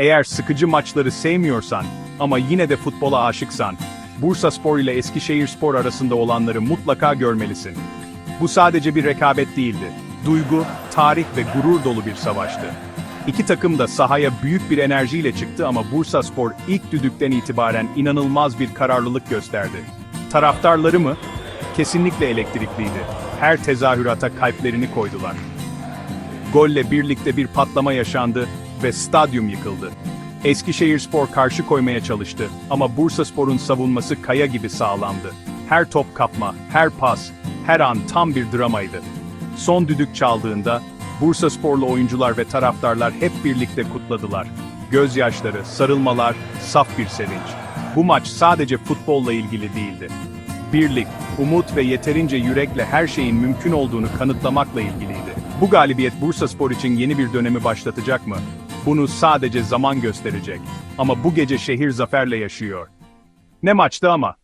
Eğer sıkıcı maçları sevmiyorsan ama yine de futbola aşıksan, Bursa Spor ile Eskişehir Spor arasında olanları mutlaka görmelisin. Bu sadece bir rekabet değildi. Duygu, tarih ve gurur dolu bir savaştı. İki takım da sahaya büyük bir enerjiyle çıktı ama Bursa Spor ilk düdükten itibaren inanılmaz bir kararlılık gösterdi. Taraftarları mı? Kesinlikle elektrikliydi. Her tezahürata kalplerini koydular. Golle birlikte bir patlama yaşandı ve stadyum yıkıldı. Eskişehirspor karşı koymaya çalıştı ama Bursaspor'un savunması kaya gibi sağlamdı. Her top kapma, her pas, her an tam bir dramaydı. Son düdük çaldığında Bursasporlu oyuncular ve taraftarlar hep birlikte kutladılar. Gözyaşları, sarılmalar, saf bir sevinç. Bu maç sadece futbolla ilgili değildi. Birlik, umut ve yeterince yürekle her şeyin mümkün olduğunu kanıtlamakla ilgiliydi. Bu galibiyet Bursaspor için yeni bir dönemi başlatacak mı? Bunu sadece zaman gösterecek. Ama bu gece şehir zaferle yaşıyor. Ne maçtı ama.